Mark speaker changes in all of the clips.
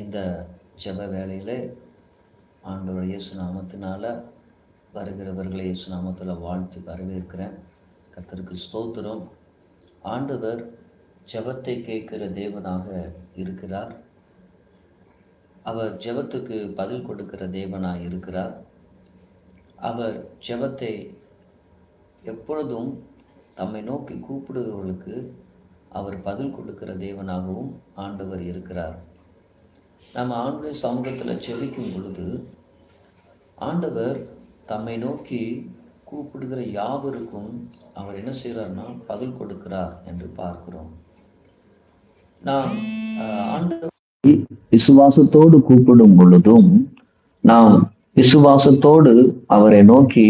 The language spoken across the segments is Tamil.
Speaker 1: இந்த ஜெப வேலையில் ஆண்டவர் இயேசு நாமத்தினால் வருகிறவர்களை இயேசு நாமத்தில் வாழ்த்து வரவேற்கிறேன். கர்த்தருக்கு ஸ்தோத்திரம். ஆண்டவர் ஜெபத்தை கேட்கிற தேவனாக இருக்கிறார். அவர் ஜெபத்துக்கு பதில் கொடுக்கிற தேவனாக இருக்கிறார். அவர் ஜெபத்தை எப்பொழுதும் தம்மை நோக்கி கூப்பிடுகிறவர்களுக்கு அவர் பதில் கொடுக்கிற தேவனாகவும் ஆண்டவர் இருக்கிறார். நம்ம ஆண்டுடைய சமூகத்தில் செபிக்கும் பொழுது ஆண்டவர் தம்மை நோக்கி கூப்பிடுகிற யாவருக்கும் அவர் என்ன செய்கிறார்னா பதில் கொடுக்கிறார் என்று பார்க்கிறோம். நாம் ஆஹ், ஆண்டவர் விசுவாசத்தோடு கூப்பிடும் பொழுதும் நாம் விசுவாசத்தோடு அவரை நோக்கி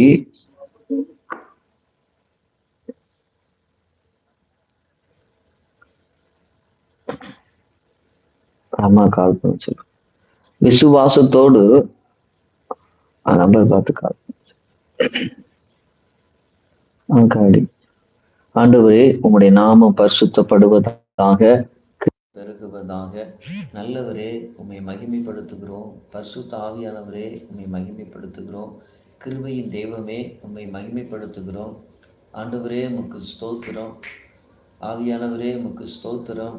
Speaker 1: அம்மா கால் பண்ண சொல்லு விசுவாசத்தோடு நம்பர் பார்த்து கால் காடி ஆண்டவரே உம்முடைய நாமம் பரிசுத்தப்படுவதாக பெருகுவதாக நல்லவரே உம்மை மகிமைப்படுத்துகிறோம். பரிசுத்த ஆவியானவரே உம்மை மகிமைப்படுத்துகிறோம். கிருபையின் தெய்வமே உம்மை மகிமைப்படுத்துகிறோம். ஆண்டவரே உமக்கு ஸ்தோத்திரம். ஆவியானவரே உமக்கு ஸ்தோத்திரம்.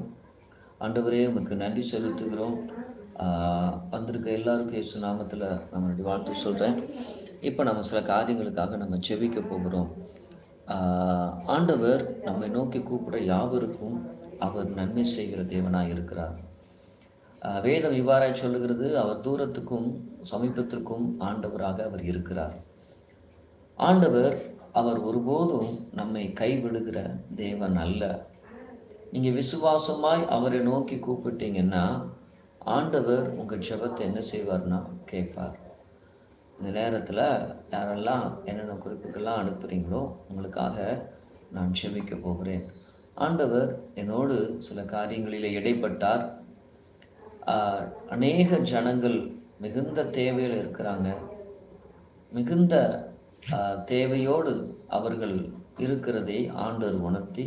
Speaker 1: ஆண்டவரே உமக்கு நன்றி செலுத்துகிறோம். வந்திருக்க எல்லாருக்கும் இயேசு நாமத்தில் நம்மளுடைய வாழ்த்து சொல்கிறேன் இப்போ நம்ம சில காரியங்களுக்காக நம்ம செவிக்க போகிறோம். ஆண்டவர் நம்மை நோக்கி கூப்பிட யாவருக்கும் அவர் நன்மை செய்கிற தேவனாக இருக்கிறார். வேதம் இவ்வாறாய் சொல்லுகிறது அவர் தூரத்துக்கும் சமீபத்திற்கும் ஆண்டவராக அவர் இருக்கிறார். ஆண்டவர் அவர் ஒருபோதும் நம்மை கைவிடுகிற தேவன் அல்ல. நீங்கள் விசுவாசமாய் அவரை நோக்கி கூப்பிட்டீங்கன்னா ஆண்டவர் உங்கள் ஜபத்தை என்ன செய்வார்னா கேட்பார். இந்த நேரத்தில் யாரெல்லாம் என்னென்ன குறிப்புகள்லாம் அனுப்புகிறீங்களோ உங்களுக்காக நான் செபிக்க போகிறேன். ஆண்டவர் என்னோடு சில காரியங்களில் இடைப்பட்டார். அநேக ஜனங்கள் மிகுந்த தேவையில் இருக்கிறாங்க. மிகுந்த தேவையோடு அவர்கள் இருக்கிறதை ஆண்டவர் உணர்த்தி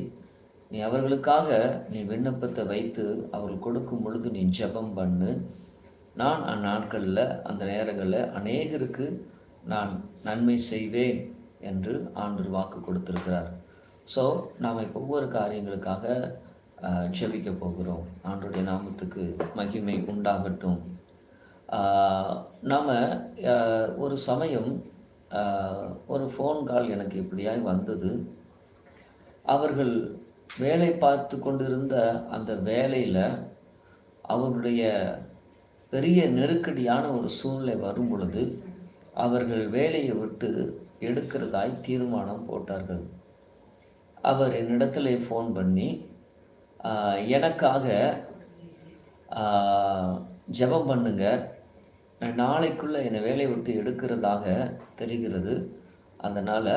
Speaker 1: நீ அவர்களுக்காக நீ விண்ணப்பத்தை வைத்து அவர்கள் கொடுக்கும் பொழுது நீ ஜெபம் பண்ணு. நான் அந்நாட்களில் அந்த நேரங்களில் அநேகருக்கு நான் நன்மை செய்வேன் என்று ஆண்டு வாக்கு கொடுத்திருக்கிறார். ஸோ நாம் இப்போ ஒவ்வொரு காரியங்களுக்காக ஜெபிக்கப் ஜெபிக்க போகிறோம். ஆண்டுடைய நாமத்துக்கு மகிமை உண்டாகட்டும். நாம் ஒரு சமயம் ஒரு ஃபோன் கால் எனக்கு இப்படியாய் வந்தது. அவர்கள் வேலை பார்த்து கொண்டிருந்த அந்த வேலையில் அவருடைய பெரிய நெருக்கடியான ஒரு சூழ்நிலை வரும் பொழுது அவர்கள் வேலையை விட்டு எடுக்கிறதாய் தீர்மானம் போட்டார்கள். அவர் என்னிடத்துல ஃபோன் பண்ணி எனக்காக ஜபம் ஜெபம் பண்ணுங்க. நாளைக்குள்ளே என்னை வேலையை விட்டு எடுக்கிறதாக தெரிகிறது. அதனால்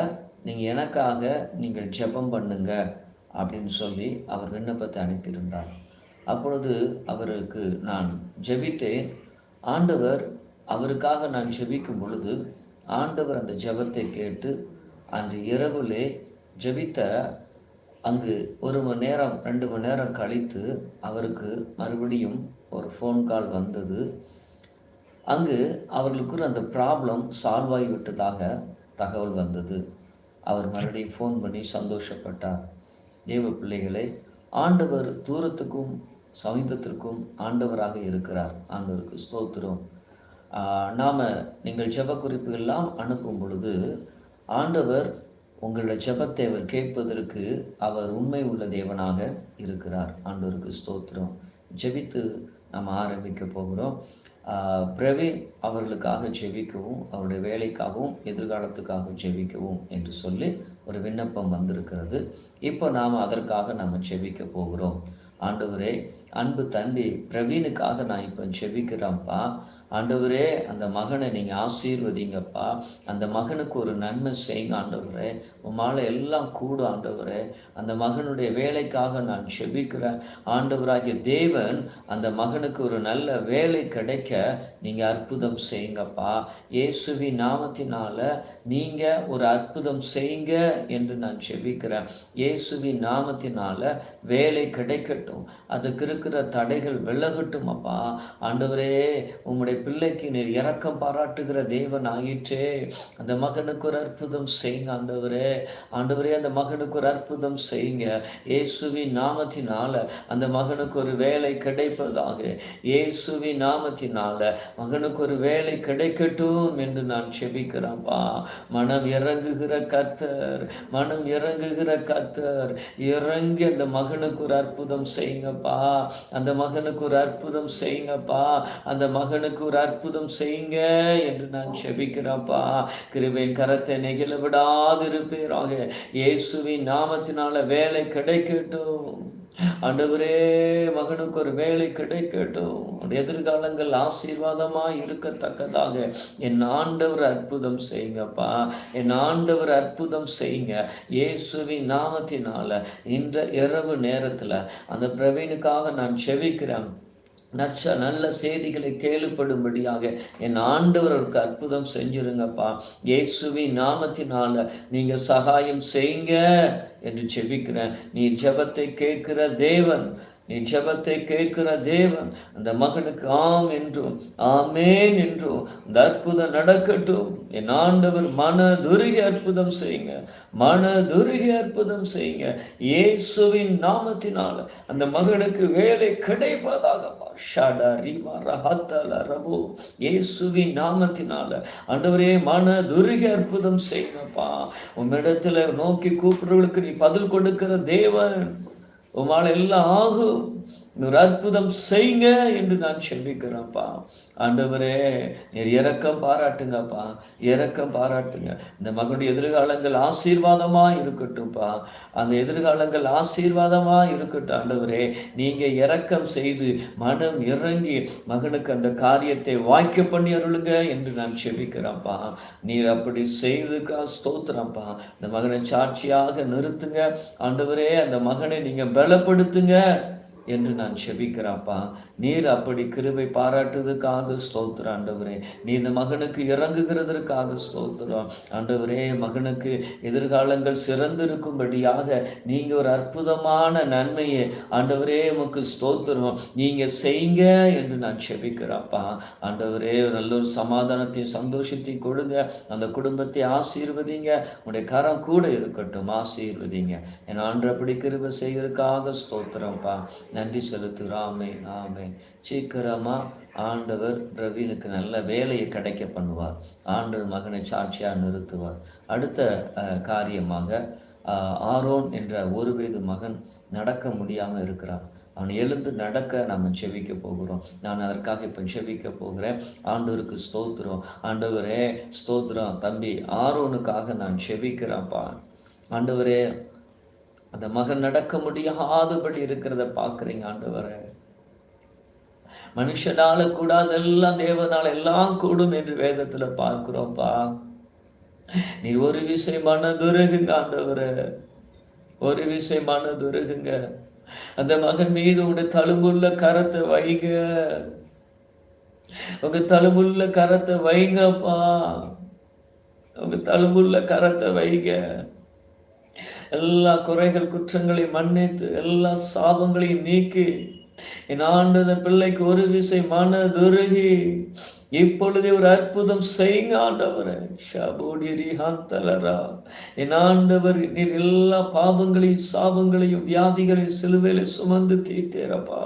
Speaker 1: நீங்கள் எனக்காக நீங்கள் ஜெபம் பண்ணுங்கள் அப்படின்னு சொல்லி அவர் விண்ணப்பத்தை அனுப்பியிருந்தார். அப்பொழுது அவருக்கு நான் ஜெபித்தேன். ஆண்டவர் அவருக்காக நான் ஜெபிக்கும் பொழுது ஆண்டவர் அந்த ஜெபத்தை கேட்டு அன்று இரவிலே ஜெபித்த அங்கு ஒரு மணி நேரம் ரெண்டு மணி நேரம் கழித்து அவருக்கு மறுபடியும் ஒரு ஃபோன் கால் வந்தது. அங்கு அவர்களுக்கு அந்த ப்ராப்ளம் சால்வ் ஆகிவிட்டதாக தகவல் வந்தது. அவர் மறுபடியும் ஃபோன் பண்ணி சந்தோஷப்பட்டார். தேவ பிள்ளைகளை ஆண்டவர் தூரத்துக்கும் சமீபத்திற்கும் ஆண்டவராக இருக்கிறார். ஆண்டவருக்கு ஸ்தோத்திரம். நாம் நீங்கள் ஜெப குறிப்புகள்லாம் அனுப்பும் பொழுது ஆண்டவர் உங்களோட ஜெபத்தை அவர் கேட்பதற்கு அவர் உண்மை உள்ள தேவனாக இருக்கிறார். ஆண்டவருக்கு ஸ்தோத்திரம். ஜெபித்து நாம் ஆரம்பிக்க போகிறோம். பிரவீன் அவர்களுக்காக ஜெபிக்கவும் அவருடைய வேலைக்காகவும் எதிர்காலத்துக்காக ஜெபிக்கவும் என்று சொல்லி ஒரு விண்ணப்பம் வந்திருக்கிறது. இப்போ நாம் அதற்காக நாம் ஜெபிக்க போகிறோம். ஆண்டவரே அன்பு தம்பி பிரவீனுக்காக நான் இப்போ ஜெபிக்கிறேன்ப்பா. ஆண்டவரே அந்த மகனை நீங்கள் ஆசீர்வதிங்கப்பா. அந்த மகனுக்கு ஒரு நன்மை செய்யுங்க ஆண்டவரே. மாலை எல்லாம் கூடும் ஆண்டவரே. அந்த மகனுடைய வேலைக்காக நான் செபிக்கிறேன். ஆண்டவராகிய தேவன் அந்த மகனுக்கு ஒரு நல்ல வேலை கிடைக்க நீங்கள் அற்புதம் செய்யுங்கப்பா. இயேசுவி நாமத்தினால நீங்கள் ஒரு அற்புதம் செய்யுங்க என்று நான் செபிக்கிறேன். இயேசுவி நாமத்தினால வேலை கிடைக்கட்டும். அதுக்கு இருக்கிற தடைகள் விலகட்டும் அப்பா ஆண்டவரே உம்முடைய பிள்ளைக்கு நீர் இறக்கம் பாராட்டுகிற தேவன் ஆயிற்றே. அந்த மகனுக்கு ஒரு அற்புதம் செய்யுங்க ஆண்டவரே. ஆண்டவரே அந்த மகனுக்கு ஒரு அற்புதம் செய்யுங்க. இயேசுவி நாமத்தினால அந்த மகனுக்கு ஒரு வேலை கிடைப்பதாக. இயேசுவின் நாமத்தினால மகனுக்கு ஒரு வேலை கிடைக்கட்டும் என்று நான் செபிக்கிறேன்ப்பா மனம் இறங்குகிற கத்தர் மனம் இறங்குகிற கத்தர் இறங்கி அந்த மகனுக்கு ஒரு அற்புதம் செய்யுங்கப்பா. அந்த மகனுக்கு ஒரு அற்புதம் செய்யுங்கப்பா. அந்த மகனுக்கு ஒரு அற்புதம் செய்யுங்க என்று நான் செபிக்கிறப்பா கிருபையின் கரத்தை நெகிழ விடாதிருப்பீராக. இயேசுவின் நாமத்தினால வேலை கிடைக்கட்டும். ஆண்டவரே மகனுக்கு ஒரு வேலை கிடைக்கட்டும். எதிர்காலங்கள் ஆசீர்வாதமா இருக்கத்தக்கதாக. என் ஆண்டவர் அற்புதம் செய்யுங்கப்பா. என் ஆண்டவர் அற்புதம் செய்யுங்க. இயேசுவின் நாமத்தினால இந்த இரவு நேரத்துல அந்த பிரவீனுக்காக நான் செவிக்கிறேன் நச்ச நல்ல செய்திகளை கேள்விப்படும்படியாக என் ஆண்டவர்களுக்கு அற்புதம் செஞ்சிருங்கப்பா. இயேசுவின் நாமத்தினால நீங்க சகாயம் செய்யுங்க என்று செபிக்கிறேன். நீ ஜெபத்தை கேட்கிற தேவன் நீ ஜெபத்தை கேட்கிற தேவன் அந்த மகனுக்கு ஆம் என்றும் ஆமேன் என்றும் இந்த அற்புதம் நடக்கட்டும். என் ஆண்டவர் மனதுருகி அற்புதம் செய்யுங்க மனதுருகி அற்புதம் செய்யுங்க. இயேசுவின் நாமத்தினால அந்த மகனுக்கு வேலை கிடைப்பதாகும் இயேசுவின் நாமத்தினால ஆண்டவரே மனதுருகி அற்புதம் செய்யப்பா உம்மிடத்துல நோக்கி கூப்பிடுறவர்களுக்கு நீ பதில் கொடுக்கிற தேவன். உமால் எல்லாம் ஆகும். ஒரு அற்புதம் செய்யுங்க என்று நான் செபிக்கிறேன்ப்பா. ஆண்டவரே நீர் இறக்கம் பாராட்டுங்கப்பா. இறக்கம் பாராட்டுங்க. இந்த மகனுடைய எதிர்காலங்கள் ஆசீர்வாதமா இருக்கட்டும்ப்பா. அந்த எதிர்காலங்கள் ஆசீர்வாதமா இருக்கட்டும் ஆண்டவரே. நீங்க இறக்கம் செய்து மனம் இறங்கி மகனுக்கு அந்த காரியத்தை வாய்க்க பண்ணி அருளுங்க என்று நான் செபிக்கிறேன்ப்பா. நீர் அப்படி செய்துக்கா ஸ்தோத்திரம்ப்பா. இந்த மகனை சாட்சியாக நிறுத்துங்க. ஆண்டவரே அந்த மகனை நீங்க பலப்படுத்துங்க. என்று நான் செபிக்கிறப்பா நீர் அப்படி கிருபை பாராட்டுவதற்காக ஸ்தோத்திரம் ஆண்டவரே. நீ இந்த மகனுக்கு இறங்குகிறதற்காக ஸ்தோத்திரம். ஆண்டவரே மகனுக்கு எதிர்காலங்கள் சிறந்திருக்கும்படியாக நீங்கள் ஒரு அற்புதமான நன்மையை ஆண்டவரே உமக்கு ஸ்தோத்திரம். நீங்கள் செய்யுங்க என்று நான் செபிக்கிறப்பா ஆண்டவரே நல்ல ஒரு சமாதானத்தையும் சந்தோஷத்தையும் கொடுங்க. அந்த குடும்பத்தை ஆசீர்வதிங்க. உடைய கரம் கூட இருக்கட்டும் ஆசீர்வதிங்க. என் ஆண்டு அப்படி கிருப செய்கிறதுக்காக ஸ்தோத்திரம்ப்பா நன்றி செலுத்துகிறோம் ஆமே ஆமே சீக்கிரமாக ஆண்டவர் பிரவீனுக்கு நல்ல வேலையை கிடைக்க பண்ணுவார். ஆண்டவர் மகனை சாட்சியாக நிறுத்துவார். அடுத்த காரியமாக ஆரோன் என்ற ஒரு வயது மகன் நடக்க முடியாமல் இருக்கிறார் அவன் எழுந்து நடக்க நம்ம செவிக்க போகிறோம். நான் அதற்காக இப்போ செவிக்க போகிறேன். ஆண்டவருக்கு ஸ்தோத்திரம். ஆண்டவரே ஸ்தோத்திரம். தம்பி ஆரோனுக்காக நான் செவிக்கிறேன்ப்பா ஆண்டவரே அந்த மகன் நடக்க முடியாதபடி இருக்கிறத பார்க்குறீங்க ஆண்டவரே. மனுஷனால கூடாதெல்லாம் தேவனால எல்லாம் கூடும் என்று வேதத்துல பார்க்கிறோம்ப்பா நீ ஒரு விஷயமான துருகுங்க ஆண்டவர. ஒரு விஷயமான துருகுங்க அந்த மகன் மீது உங்க தழும்புள்ள கரத்தை வைங்க. உங்க தழும்புள்ள கரத்தை வைங்கப்பா. உங்க தழும்புள்ள கரத்தை வைங்க. எல்லா குறைகள் குற்றங்களையும் மன்னித்து எல்லா சாபங்களையும் நீக்கி என் ஆண்டு பிள்ளைக்கு ஒரு விசை மனதுருகி இப்பொழுதே ஒரு அற்புதம் செய்யுங்க ஆண்டவரை. என் ஆண்டவர் நீர் எல்லா பாவங்களையும் சாபங்களையும் வியாதிகளையும் சிலுவையில சுமந்து தீட்டேறப்பா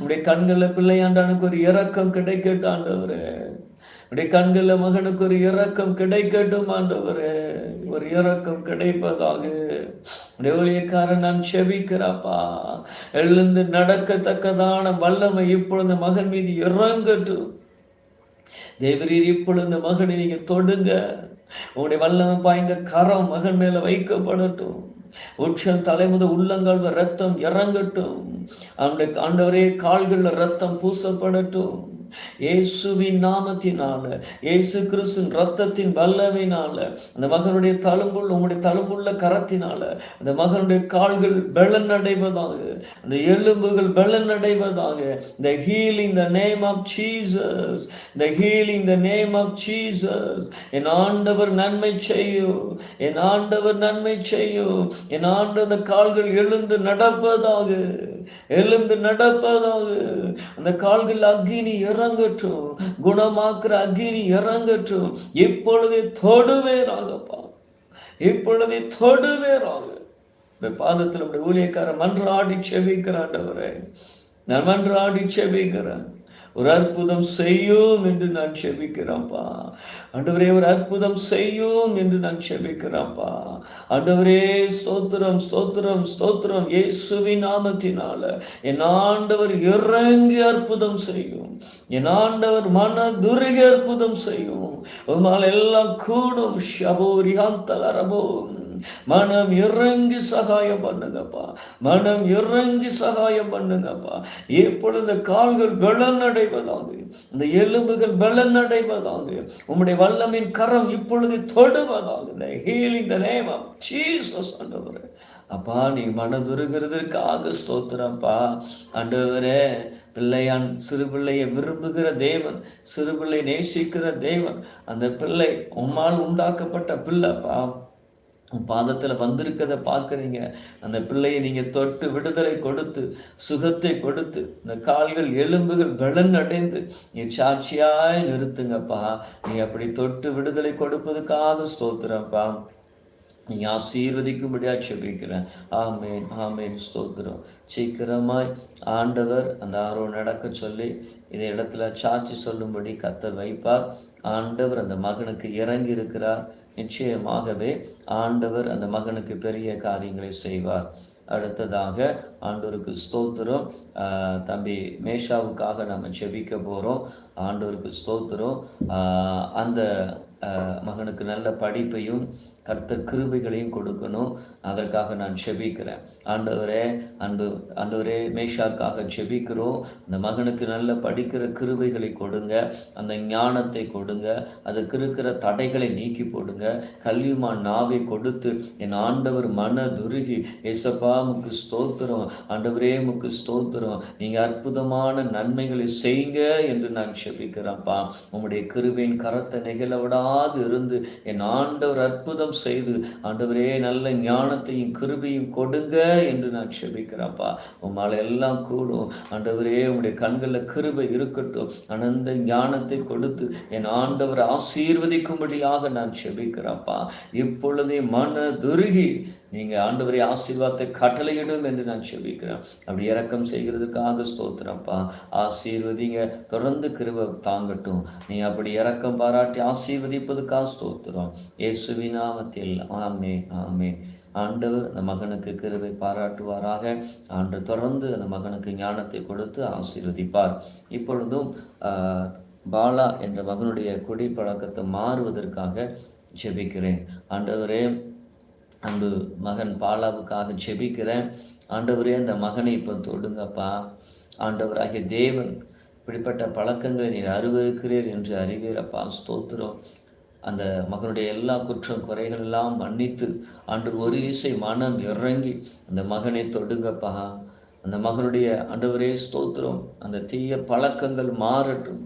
Speaker 1: உடைய கண்களில் பிள்ளையாண்டானுக்கு ஒரு இறக்கம் கிடைக்கட்டாண்டவரே அப்படி கண்களில் மகனுக்கு ஒரு இறக்கம் கிடைக்கட்டும் ஆண்டவரே. ஒரு இறக்கம் கிடைப்பதாக. ஊழியக்காரன் நான் செபிக்கிறாப்பா எழுந்து நடக்கத்தக்கதான வல்லமை இப்பொழுது மகன் மீது இறங்கட்டும். தேவரீர் இப்பொழுது மகனை நீங்கள் தொடுங்க. உங்களுடைய வல்லமை பாய்ந்த கரம் மகன் மேல வைக்கப்படட்டும். உட்சம் தலைமுத உள்ளங்கால் ரத்தம் இறங்கட்டும். அவனுடைய ஆண்டவரே கால்களில் ரத்தம் பூசப்படட்டும். இயேசுவின் நாமத்தினால இயேசு கிறிஸ்துவின் ரத்தத்தின் வல்லவினால அந்த மகனுடைய தழும்புள் உங்களுடைய தழும்புள்ள கரத்தினால அந்த மகனுடைய கால்கள் பெலன் அடைவதாக அந்த எலும்புகள் பெலன் அடைவதாக இந்த healing the name of Jesus இந்த healing the name of Jesus என் ஆண்டவர் நன்மை செய்யும் என் ஆண்டவர் நன்மை செய்யும் என் ஆண்டு அந்த கால்கள் எழுந்து நடப்பதாக. எழுந்து நடப்பதாக அந்த கால்கள் அக்னி இறங்கட்டும். குணமாக்குற அக்னி இறங்கட்டும். இப்பொழுதே தொடுவேராகப்பா இப்பொழுதே தொடுவேராக இந்த பாதத்தில் நம்முடைய ஊழியக்காரன் மன்றாடி செபிக்கிறாண்டவரே நான் மன்றாடி செபிக்கிறேன். ஒரு அற்புதம் செய்யும் என்று நான் செபிக்கிறேன்ப்பா. ஆண்டவரே ஒரு அற்புதம் செய்யும் என்று நான் செபிக்கிறேன்ப்பா. ஆண்டவரே ஸ்தோத்திரம் ஸ்தோத்திரம் ஸ்தோத்திரம். இயேசுவி நாமத்தினால என் ஆண்டவர் இறங்கி அற்புதம் செய்யும். என் ஆண்டவர் மன துருகி அற்புதம் செய்யும். உமால் எல்லாம் கூடும். ஷபோரியாந்தலரபோம் மனம் இறங்கி சகாயம் பண்ணுங்கப்பா. மனம் இறங்கி சகாயம் பண்ணுங்கப்பா. இப்பொழுது கால்கள் பலன் அடைவதாக இந்த எலும்புகள் பலன் அடைவதாக உம்முடைய வல்லமின் கரம் இப்பொழுது தொடுவதாக healing the name of Jesus ஆண்டவரே. அப்பா நீ மனதுருகிறதற்காக ஸ்தோத்திரப்பா ஆண்டவரே பிள்ளையான் சிறு பிள்ளையை விரும்புகிற தேவன் சிறு பிள்ளை நேசிக்கிற தேவன் அந்த பிள்ளை உம்மால் உண்டாக்கப்பட்ட பிள்ளைப்பா. பாதத்தில் வந்திருக்கதை பார்க்குறீங்க. அந்த பிள்ளையை நீங்கள் தொட்டு விடுதலை கொடுத்து சுகத்தை கொடுத்து இந்த கால்கள் எலும்புகள் கலன் அடைந்து நீ சாட்சியாய் நிறுத்துங்கப்பா. நீ அப்படி தொட்டு விடுதலை கொடுப்பதுக்காக ஸ்தோத்திரப்பா நீ ஆசீர்வதிக்கும்படியாக செபிக்கிறேன் ஆமேன் ஆமேன். ஸ்தோத்திரம். சீக்கிரமாய் ஆண்டவர் அந்த ஆர்வம் நடக்க சொல்லி இந்த இடத்துல சாட்சி சொல்லும்படி கத்த வைப்பார். ஆண்டவர் அந்த மகனுக்கு இறங்கி இருக்கிறார் நிச்சயமாகவே ஆண்டவர் அந்த மகனுக்கு பெரிய காரியங்களை செய்வார். அடுத்ததாக ஆண்டவருக்கு ஸ்தோத்திரம். தம்பி மேஷாவுக்காக நம்ம செபிக்க போகிறோம் ஆண்டவருக்கு ஸ்தோத்திரம். அந்த மகனுக்கு நல்ல படிப்பையும் கர்த்தர் கிருபைகளையும் கொடுக்கணும். அதற்காக நான் செபிக்கிறேன். ஆண்டவரே அன்பு ஆண்டவரே மேஷாக்காக செபிக்கிறோம். அந்த மகனுக்கு நல்ல படிக்கிற கிருபைகளை கொடுங்க. அந்த ஞானத்தை கொடுங்க. அதுக்கு இருக்கிற தடைகளை நீக்கி போடுங்க. கல்விமா நாவை கொடுத்து என் ஆண்டவர் மன துருகி ஏசப்பா முக்கு ஸ்தோத்திரம். ஆண்டவரே முக்கு ஸ்தோத்திரம். நீங்கள் அற்புதமான நன்மைகளை செய்யுங்க என்று நான் செபிக்கிறேன்ப்பா. உங்களுடைய கிருபையின் கரத்தை நிகழ விடாது இருந்து என் ஆண்டவர் அற்புதம் செய்து ஆண்டவரே நல்ல ஞானத்தையும் கிருபையும் கொடுங்க என்று நான் செபிக்கிறேன்ப்பா உம்மால் எல்லாம் கூடும். ஆண்டவரே உங்களுடைய கண்களில் கிருபை இருக்கட்டும். அனந்த ஞானத்தை கொடுத்து என் ஆண்டவர் ஆசீர்வதிக்கும்படியாக நான் செபிக்கிறேன்ப்பா இப்பொழுதே மன துருகி நீங்கள் ஆண்டவரை ஆசீர்வாதத்தை கட்டளையிடும் என்று நான் செபிக்கிறேன். அப்படி இறக்கம் செய்கிறதுக்காக ஸ்தோத்திரப்பா ஆசீர்வதிங்க தொடர்ந்து கிருப தாங்கட்டும். நீ அப்படி இறக்கம் பாராட்டி ஆசீர்வதிப்பதுக்காக ஸ்தோத்திரம். இயேசுவினாமத்தில் ஆமே ஆமே ஆண்டவர் அந்த மகனுக்கு கிருவை பாராட்டுவாராக. ஆண்டு தொடர்ந்து அந்த மகனுக்கு ஞானத்தை கொடுத்து ஆசீர்வதிப்பார். இப்பொழுதும் பாலா என்ற மகனுடைய குடிப்பழக்கத்தை மாறுவதற்காக ஜெபிக்கிறேன் ஆண்டவரே அன்பு மகன் பாலாவுக்காக செபிக்கிறேன் ஆண்டவரே அந்த மகனை இப்போ தொடுங்கப்பா. ஆண்டவராகிய தேவன் இப்படிப்பட்ட பழக்கங்களை நீர் அருவருக்கிறீர் என்று அறிவீரப்பா. ஸ்தோத்திரம். அந்த மகனுடைய எல்லா குற்றம் குறைகள் எல்லாம் மன்னித்து அன்று ஒரு இசை மனம் இறங்கி அந்த மகனை தொடுங்கப்பா. அந்த மகனுடைய ஆண்டவரே ஸ்தோத்திரம். அந்த தீய பழக்கங்கள் மாறட்டும்.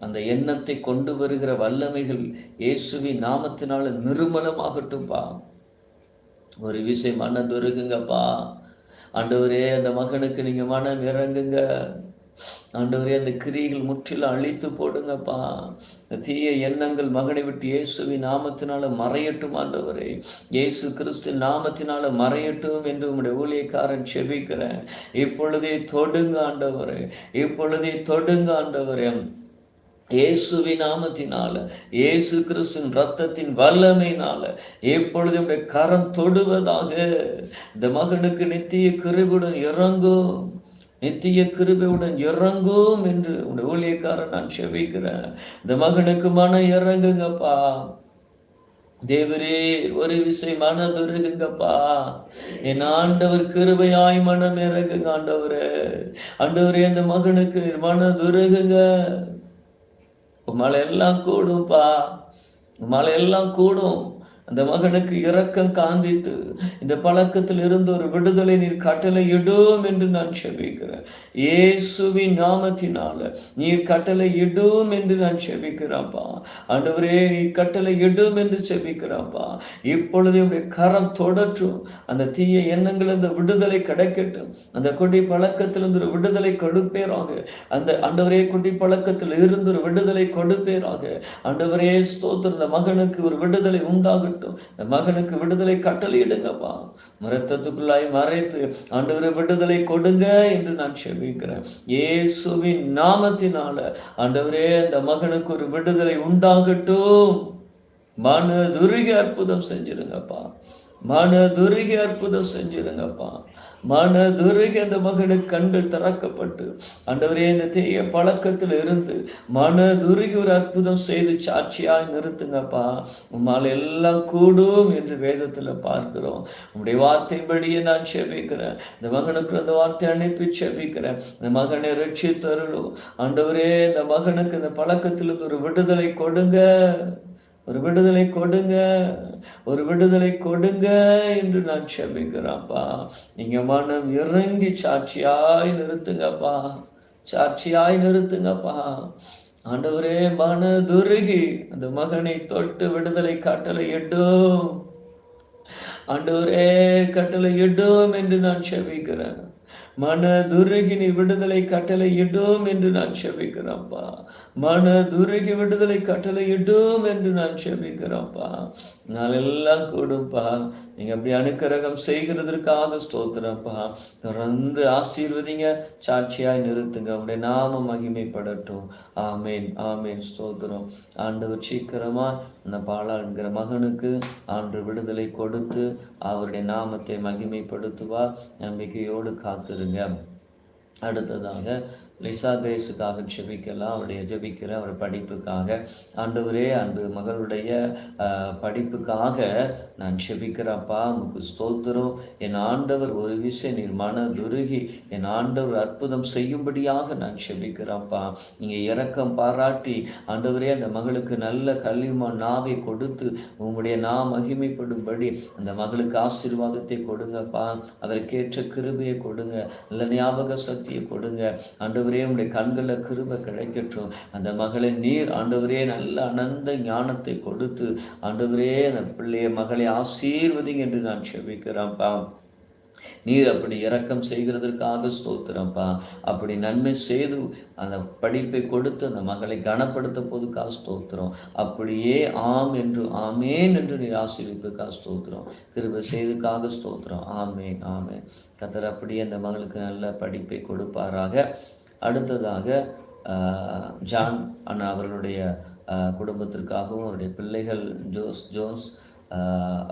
Speaker 1: அந்த எண்ணத்தை கொண்டு வருகிற வல்லமைகள் இயேசுவின் நாமத்தினால நிர்மலமாகட்டும்பா. ஒரு விஷயம் மனம் துருகுங்கப்பா ஆண்டவரே அந்த மகனுக்கு நீங்கள் மனம் இறங்குங்க. ஆண்டவரே அந்த கிரிகள் முற்றிலும் அழித்து போடுங்கப்பா. தீய எண்ணங்கள் மகனை விட்டு இயேசுவின் நாமத்தினால மறையட்டும் ஆண்டவரே. இயேசு கிறிஸ்து நாமத்தினால மறையட்டும் என்று உங்களுடைய ஊழியக்காரன் செபிக்கிறேன். இப்பொழுதே தொடுங்க ஆண்டவரே. இப்பொழுதே தொடுங்க ஆண்டவரே. இயேசுவி நாமத்தினால இயேசு கிறிஸ்துவின் ரத்தத்தின் வல்லமையினால எப்பொழுதும் கரம் தொடுவதாக. இந்த மகனுக்கு நித்திய கிருபுடன் இறங்கும். நித்திய கிருபையுடன் இறங்கும் என்று உடைய ஊழியக்காரன் நான் செவிக்கிறேன் இந்த மகனுக்கு மன இறங்குங்கப்பா. தேவரே ஒரு விசை மனதுருகுங்கப்பா என் ஆண்டவர் கிருபையாய் மனம் இறங்குங்க ஆண்டவரே. ஆண்டவரே அந்த மகனுக்கு நீர் மனதுருகுங்க மழை எல்லாம் கூடும்பா. மழை எல்லாம் கூடும். அந்த மகனுக்கு இரக்கம் காண்பித்து இந்த பழக்கத்தில் இருந்து ஒரு விடுதலை நீர் கட்டளை இடும் என்று நான் செபிக்கிறேன். இயேசுவின் நாமத்தினால நீர் கட்டளை இடும் என்று நான் செபிக்கிறேன்ப்பா ஆண்டவரே நீ கட்டளை இடும் என்று செபிக்கிறேன்ப்பா இப்பொழுது உடைய கரம் தொடற்றும். அந்த தீய எண்ணங்கள் அந்த விடுதலை கிடைக்கட்டும். அந்த குடி பழக்கத்தில் இருந்து ஒரு விடுதலை கொடுப்பேராக அந்த ஆண்டவரே குடி பழக்கத்தில் இருந்து ஒரு விடுதலை கொடுப்பேராக ஆண்டவரே ஸ்தோத்திர மகனுக்கு ஒரு விடுதலை உண்டாகட்டும். இந்த மகனுக்கு விடுதலை கட்டளையிடுங்கப்பா. மரத்தத்துக்குள்ளாய் மறைத்து ஆண்டவரை விடுதலை கொடுங்க என்று நான் செபிக்கிறேன் இயேசுவின் நாமத்தினால ஆண்டவரே அந்த மகனுக்கு ஒரு விடுதலை உண்டாகட்டும். மனதுருகி அற்புதம் செஞ்சிருங்கப்பா. மனதுருகி அற்புதம் செஞ்சிருங்கப்பா. மனதுருகி அந்த மகனுக்கு கண்கள் திறக்கப்பட்டு ஆண்டவரே இந்த தேய பழக்கத்தில் இருந்து மனதுருகி ஒரு அற்புதம் செய்து சாட்சியாக நிறுத்துங்கப்பா. உம்மால் எல்லாம் கூடும் என்று வேதத்தில் பார்க்கிறோம். உங்களுடைய வார்த்தையின்படியே நான் செபிக்கிறேன். இந்த மகனுக்கு அந்த வார்த்தை அனுப்பி செபிக்கிறேன். இந்த மகனை ரட்சி தருளும் ஆண்டவரே இந்த மகனுக்கு இந்த பழக்கத்திலிருந்து ஒரு விடுதலை கொடுங்க. ஒரு விடுதலை கொடுங்க ஒரு விடுதலை கொடுங்க என்று நான் செபிக்கிறேன்ப்பா நீங்க மனம் இறங்கி சாட்சியாய் நிறுத்துங்கப்பா. சாட்சியாய் நிறுத்துங்கப்பா. ஆண்டவரே மனதுருகி அந்த மகனை தொட்டு விடுதலை காட்டலை எட்டும். ஆண்டவரே கட்டளை இடும் என்று நான் செபிக்கிறேன் மனதுருகி நீ விடுதலை கட்டளை இடும் என்று நான் செபிக்கிறேன்ப்பா மனதுருகி விடுதலை கட்டளை இடும் என்று நான் செபிக்கிறேன்ப்பா எல்லாம் கூடும்பா. நீங்க அப்படி அனுக்கிரகம் செய்கிறதற்காக ஸ்தோத்திரப்பா தொடர்ந்து ஆசீர்வதிங்க சாட்சியாய் நிறுத்துங்க. உடைய நாம மகிமைப்படட்டும். ஆமேன் ஆமேன். ஸ்தோத்திரம். ஆண்டவர் சீக்கிரமா அந்த பாலாங்கிற மகனுக்கு ஆண்டு விடுதலை கொடுத்து அவருடைய நாமத்தை மகிமைப்படுத்துவார். நம்பிக்கையோடு கா பார்த்துருங்க அடுத்ததாக லிசா கிரேஸுக்காக ஜெபிக்கலாம் அவருடைய ஜெபிக்கிற அவர் படிப்புக்காக. ஆண்டவரே அன்பு மகளுடைய படிப்புக்காக நான் ஜெபிக்கிறப்பா உமக்கு ஸ்தோத்திரம். என் ஆண்டவர் ஒரு விஷயம் நீர் மனதுருகி என் ஆண்டவர் அற்புதம் செய்யும்படியாக நான் ஜெபிக்கிறப்பா நீங்கள் இரக்கம் பாராட்டி ஆண்டவரே அந்த மகளுக்கு நல்ல கல்விமா நாவை கொடுத்து உங்களுடைய நா மகிமைப்படும்படி அந்த மகளுக்கு ஆசீர்வாதத்தை கொடுங்கப்பா. அதற்கேற்ற கிருபையை கொடுங்க நல்ல ஞாபக சக்தியை கொடுங்க. ஆண்டவர் உடைய கண்களில் கிருப கிடைக்கட்டும். அந்த மகளை நீர் ஆண்டவரே நல்ல அனந்த ஞானத்தை கொடுத்து ஆண்டவரே அந்த பிள்ளைய மகளை ஆசீர்வதிங்க என்று நான் செபிக்கிறேன்ப்பா. நீர் அப்படி இரக்கம் செய்கிறதற்காக ஸ்தோத்திரம்ப்பா. அப்படி நன்மை செய்து அந்த படிப்பை கொடுத்து அந்த மகளை கனப்படுத்த போதுக்காக ஸ்தோத்திரம். அப்படியே ஆம் என்று ஆமேன் என்று நீர் ஆசீர்வித்ததுக்காக ஸ்தோத்திரம். கிருபை செய்துக்காக ஸ்தோத்திரம். ஆமேன் ஆமேன். கத்தர் அப்படியே அந்த மகளுக்கு நல்ல படிப்பை கொடுப்பாராக. அடுத்ததாக ஜான் அண்ணா அவர்களுடைய குடும்பத்திற்காகவும் அவருடைய பிள்ளைகள் ஜோஸ் ஜோன்ஸ்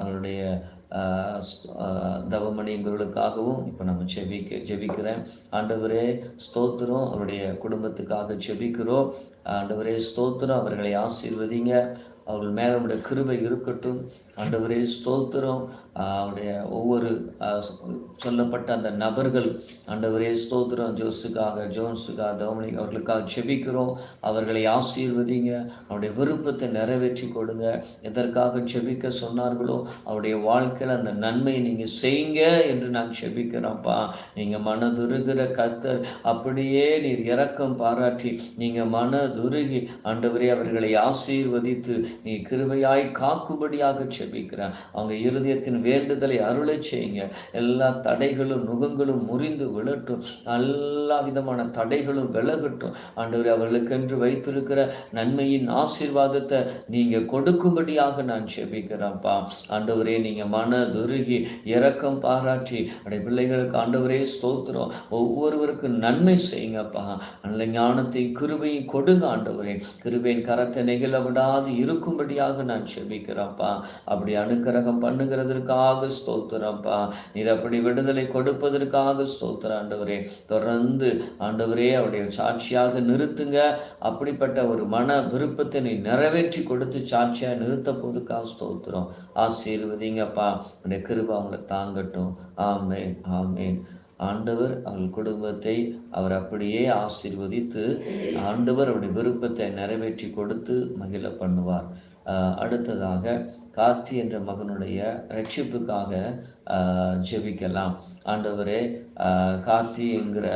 Speaker 1: அவருடைய தவமணிங்களுக்காகவும் தவமணி இப்போ நம்ம ஜெபிக்க ஜெபிக்கிறேன் ஆண்டவரே ஸ்தோத்திரம் அவருடைய குடும்பத்துக்காக ஜெபிக்கிறோம் ஆண்டவரே ஸ்தோத்திரம் அவர்களை ஆசீர்வதிங்க. அவர்கள் மேலே உடைய கிருபை இருக்கட்டும். ஆண்டவரே ஸ்தோத்திரம் அவருடைய ஒவ்வொரு சொல்லப்பட்ட அந்த நபர்கள் ஆண்டவரே ஸ்தோத்திரம் ஜோஸுக்காக ஜோன்ஸுக்காக தவமணி அவர்களுக்காக செபிக்கிறோம் அவர்களை ஆசீர்வதிங்க. அவருடைய விருப்பத்தை நிறைவேற்றி கொடுங்க. எதற்காக செபிக்க சொன்னார்களோ அவருடைய வாழ்க்கையில் அந்த நன்மையை நீங்கள் செய்யுங்க என்று நான் ஜெபிக்கிறேன்ப்பா. நீங்கள் மனதுருகிற கத்தர் அப்படியே நீர் இறக்கம் பாராட்டி நீங்கள் மனதுருகி ஆண்டவரே அவர்களை ஆசீர்வதித்து நீ கிருவையாய் காக்கும்படியாக செபிக்கிறேன் அவங்க இருதயத்தின் வேண்டுதலை அருளை செய்யுங்க. எல்லா தடைகளும் நுகங்களும் முறிந்து விழட்டும். எல்லா விதமான தடைகளும் விலகட்டும். ஆண்டவர் அவர்களுக்கென்று வைத்திருக்கிற நன்மையின் ஆசீர்வாதத்தை நீங்கள் கொடுக்கும்படியாக நான் செபிக்கிறேன்ப்பா. ஆண்டவரே நீங்கள் மனதுருகி இரக்கம் பாராட்டி அடைய பிள்ளைகளுக்கு ஆண்டவரே ஸ்தோத்திரம். ஒவ்வொருவருக்கும் நன்மை செய்யுங்கப்பா. நல்ல ஞானத்தை கிருபையும் கொடுங்க ஆண்டவரே. கிருபையின் கரத்தை நெகிழ விடாது இருக்கும்படியாக நான் செபிக்கிறேன்ப்பா. அப்படி அனுக்கிரகம் பண்ணுகிறதற்காக கொடுப்பதற்காக ஸ்தோத்திரப்பா நீர் அப்படி விடுதலை கொடுப்பதற்காக ஸ்தோத்திர ஆண்டவரே. தொடர்ந்து ஆண்டவரே அவருடைய சாட்சியாக நிறுத்துங்க. அப்படிப்பட்ட ஒரு மன விருப்பத்தை நீ நிறைவேற்றி கொடுத்து சாட்சியாக நிறுத்த போதுக்காக ஸ்தோத்திரம். ஆசீர்வதிங்கப்பா உடைய கிருபா அவங்களை தாங்கட்டும். ஆமேன் ஆமேன். ஆண்டவர் அவள் குடும்பத்தை அவர் அப்படியே ஆசீர்வதித்து ஆண்டவர் அவருடைய விருப்பத்தை நிறைவேற்றி கொடுத்து மகிழ பண்ணுவார். அடுத்ததாக கார்த்தி என்ற மகனுடைய ரட்சிப்புக்காக ஜெபிக்கலாம். ஆண்டவரே கார்த்தி என்கிற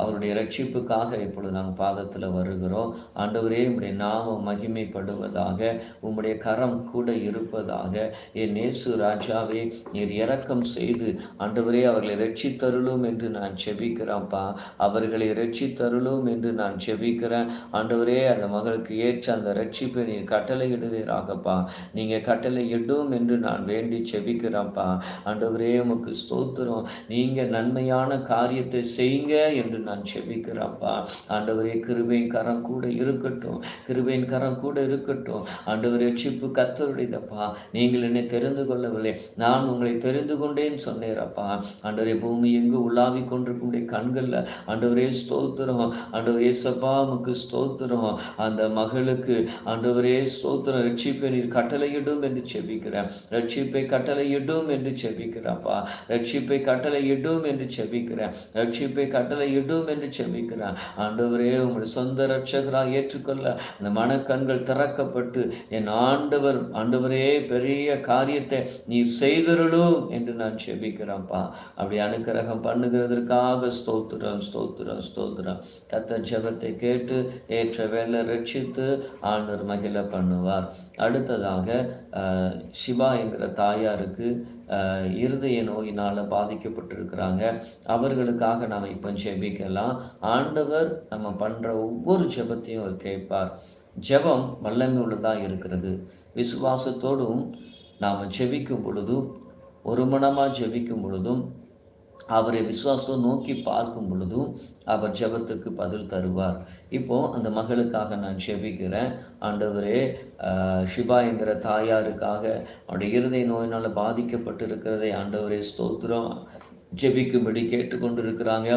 Speaker 1: அவருடைய ரட்சிப்புக்காக இப்பொழுது நாங்கள் பாதத்தில் வருகிறோம். ஆண்டவரே உம்முடைய நாமம் மகிமைப்படுவதாக உம்முடைய கரம் கூட இருப்பதாக என் நேசு ராஜாவே நீர் இறக்கம் செய்து ஆண்டவரே அவர்களை ரட்சித்தருளும் என்று நான் செபிக்கிறேன்ப்பா. அவர்களை ரட்சித்தருளும் என்று நான் செபிக்கிறேன். ஆண்டவரே அந்த மகளுக்கு ஏற்ற அந்த ரட்சிப்பை நீர் கட்டளையிடுவீராகப்பா. நீங்கள் கட்டளையிடும் என்று நான் வேண்டி செபிக்கிறேன்ப்பா. ஆண்டவரே உமக்கு ஸ்தோத்திரம். நீங்கள் நன்மையான காரியத்தை செய்யுங்க. என்று நான் செபிக்கிறப்பா ஆண்டவரே கிருபையின் கரம் கூட இருக்கட்டும். கிருபையின் கரம் கூட இருக்கட்டும். ஆண்டவர் ரட்சிப்பு கத்தருடையதப்பா. நீங்கள் என்னை தெரிந்து கொள்ளவில்லை. நான் உங்களை தெரிந்து கொண்டேன்னு சொன்னேரப்பா ஆண்டவரே பூமி எங்கு உலாவி கொண்டிருக்கக்கூடிய கண்களில். ஆண்டவரே ஸ்தோத்திரம். ஆண்டவரே சபாமுக்கு ஸ்தோத்திரம். அந்த மகளுக்கு ஆண்டவரே ஸ்தோத்திரம். ரட்சிப்பை நீர் கட்டளையிடும் என்று செபிக்கிறேன். ரட்சிப்பை கட்டளையிடும் என்று செபிக்கிறப்பா ரட்சிப்பை கட்டளையிடும் என்று செபிக்கிறேன். ரட்சிப்பை கட்ட கட்டளை இடும் என்று செபிக்கிறான் ஆண்டவரே உங்களுடைய சொந்த ரட்சகராக ஏற்றுக்கொள்ள அந்த மனக்கண்கள் திறக்கப்பட்டு என் ஆண்டவர் ஆண்டவரே பெரிய காரியத்தை நீ செய்தருளும் என்று நான் செபிக்கிறேன்ப்பா. அப்படி அனுக்கிரகம் பண்ணுகிறதற்காக ஸ்தோத்திரம் ஸ்தோத்திரம் ஸ்தோத்திரம். கத்த ஜபத்தை கேட்டு ஏற்ற வேலை ரட்சித்து ஆண்டவர் மகிழ பண்ணுவார். அடுத்ததாக சிவா என்கிற தாயாருக்கு இருதய நோயினால் பாதிக்கப்பட்டிருக்கிறாங்க. அவர்களுக்காக நாம் இப்போ ஜெபிக்கலாம். ஆண்டவர் நம்ம பண்ணுற ஒவ்வொரு ஜெபத்தையும் அவர் கேட்பார். ஜெபம் வல்லமை உள்ளதாக இருக்கிறது. விசுவாசத்தோடும் நாம் ஜெபிக்கும் பொழுதும் ஒரு மனமாக ஜெபிக்கும் பொழுதும் அவரை விசுவாசத்தை நோக்கி பார்க்கும் பொழுதும் அவர் ஜெபத்துக்கு பதில் தருவார். இப்போது அந்த மகளுக்காக நான் செபிக்கிறேன். ஆண்டவரே ஷிபா என்கிற தாயாருக்காக அவருடைய இருதய நோயினால் பாதிக்கப்பட்டு இருக்கிறதை ஆண்டவரே ஸ்தோத்திரம். ஜெபிக்கும்படி கேட்டுக்கொண்டு இருக்கிறாங்க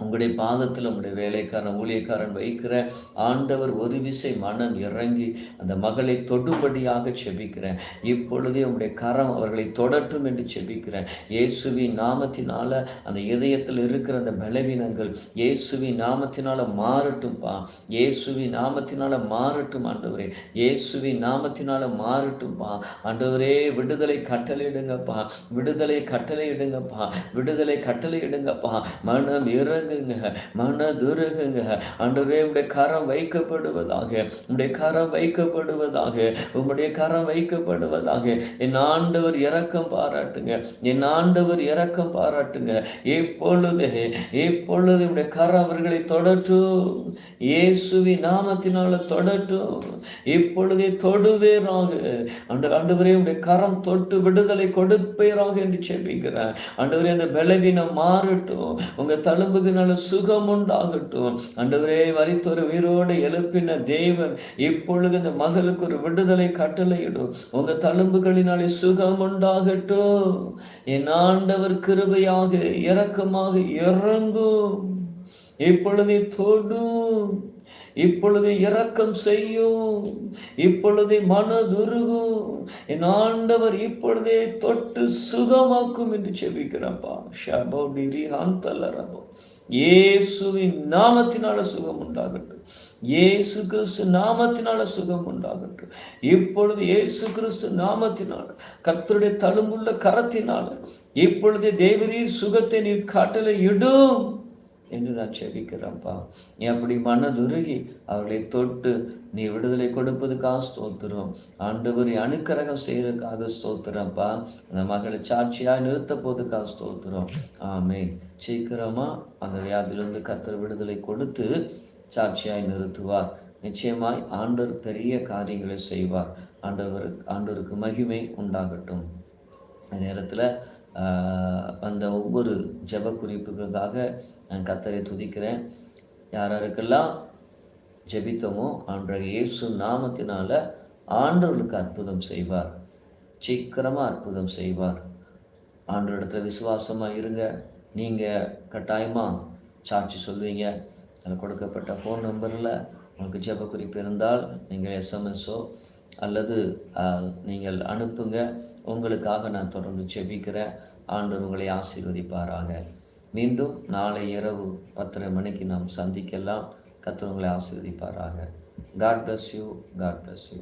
Speaker 1: உங்களுடைய பாதத்தில் உங்களுடைய வேலைக்காரன் ஊழியக்காரன் வைக்கிற ஆண்டவர் ஒரு விசை மனம் இறங்கி அந்த மகளை தொடுபடியாக செபிக்கிறேன். இப்பொழுதே உங்களுடைய கரம் அவர்களை தொடட்டும் என்று செபிக்கிறேன். இயேசுவின் நாமத்தினால் அந்த இதயத்தில் இருக்கிற அந்த பலவீனங்கள் இயேசுவின் நாமத்தினால் மாறட்டும்பா. இயேசுவின் நாமத்தினால் மாறட்டும் ஆண்டவரே. இயேசுவின் நாமத்தினால் மாறட்டும்பா. ஆண்டவரே விடுதலை கட்டளையிடுங்கப்பா. விடுதலை கட்டளையிடுங்கப்பா. விடுதலை கட்டளையிடுங்கப்பா. மனம் இறங்க இறங்குங்க மனதுருகுங்க. அன்றுவே உடைய கரம் வைக்கப்படுவதாக உடைய கரம் வைக்கப்படுவதாக உம்முடைய கரம் வைக்கப்படுவதாக. என் ஆண்டவர் இறக்கம் பாராட்டுங்க என் ஆண்டவர் இறக்கம் பாராட்டுங்க. இப்பொழுது இப்பொழுது உடைய கரம் அவர்களை தொடட்டும். இயேசுவி நாமத்தினால தொடட்டும். இப்பொழுதே தொடுவேராக. அந்த ஆண்டவரே உடைய கரம் தொட்டு விடுதலை கொடுப்பேராக என்று செபிக்கிறேன். ஆண்டவரே அந்த பலவீனம் மாறட்டும். உங்கள் தழும்புகள் நல்ல சுகம் உண்டாகட்டும் அண்டவரே வரித்தொரு உயிரோடு எழுப்பின தேவன் இப்பொழுது இந்த மகளுக்கு ஒரு விடுதலை கட்டளையிடும். உங்க தழும்புகளினாலே சுகம் உண்டாகட்டும் என் ஆண்டவர் கிருபையாக இறக்கமாக இறங்கும். இப்பொழுது தொடும். இப்பொழுது இரக்கம் செய்யும். இப்பொழுது மனதுருகும். என் ஆண்டவர் இப்பொழுதே தொட்டு சுகமாக்கும் என்று செபிக்கிறப்பா ஷபோ டிரி ஹாந்தல்லரபோ இயேசுவின் நாமத்தினால சுகம் உண்டாகட்டும். இயேசு கிறிஸ்து நாமத்தினால சுகம் உண்டாகட்டும். இப்பொழுது இயேசு கிறிஸ்து நாமத்தினால கர்த்தருடைய தழும்புள்ள கரத்தினால இப்பொழுது தேவரீர் சுகத்தை நீர் காட்டலை இடும். என்று நான் செபிக்கிறேன்ப்பா நீ அப்படி மனதுருகி அவர்களை தொட்டு நீ விடுதலை கொடுப்பதுக்காக ஸ்தோத்திரம். ஆண்டவர் அணுக்கரகம் செய்யறதுக்காக ஸ்தோத்திரம்ப்பா அந்த மகளை சாட்சியாக நிறுத்த போதுக்காக ஸ்தோத்திரம். ஆமே சீக்கிரமாக அந்த வியாதியிலிருந்து கத்திர விடுதலை கொடுத்து சாட்சியாய் நிறுத்துவார். நிச்சயமாய் ஆண்டவர் பெரிய காரியங்களை செய்வார். ஆண்டவர் ஆண்டவருக்கு மகிமை உண்டாகட்டும். அந்த நேரத்தில் அந்த ஒவ்வொரு ஜப குறிப்புகளுக்காக நான் கத்தரை துதிக்கிறேன். யாராருக்கெல்லாம் ஜெபித்தோமோ அன்றைய இயேசு நாமத்தினால் ஆண்டவர்களுக்கு அற்புதம் செய்வார். சீக்கிரமாக அற்புதம் செய்வார். ஆண்டோடத்தில் விசுவாசமாக இருங்க. நீங்கள் கட்டாயமாக சாட்சி சொல்வீங்க அதில் கொடுக்கப்பட்ட ஃபோன் நம்பரில் உங்களுக்கு ஜெப குறிப்பு இருந்தால் நீங்கள் எஸ்எம்எஸோ அல்லது நீங்கள் அனுப்புங்க. உங்களுக்காக நான் தொடர்ந்து ஜெபிக்கிறேன். ஆண்டவர் உங்களை ஆசீர்வதிப்பாராக. மீண்டும் நாளை இரவு பத்தரை மணிக்கு நாம் சந்திக்கலாம். கத்தவங்களை ஆசீர்வதிப்பாராக. God bless you God bless you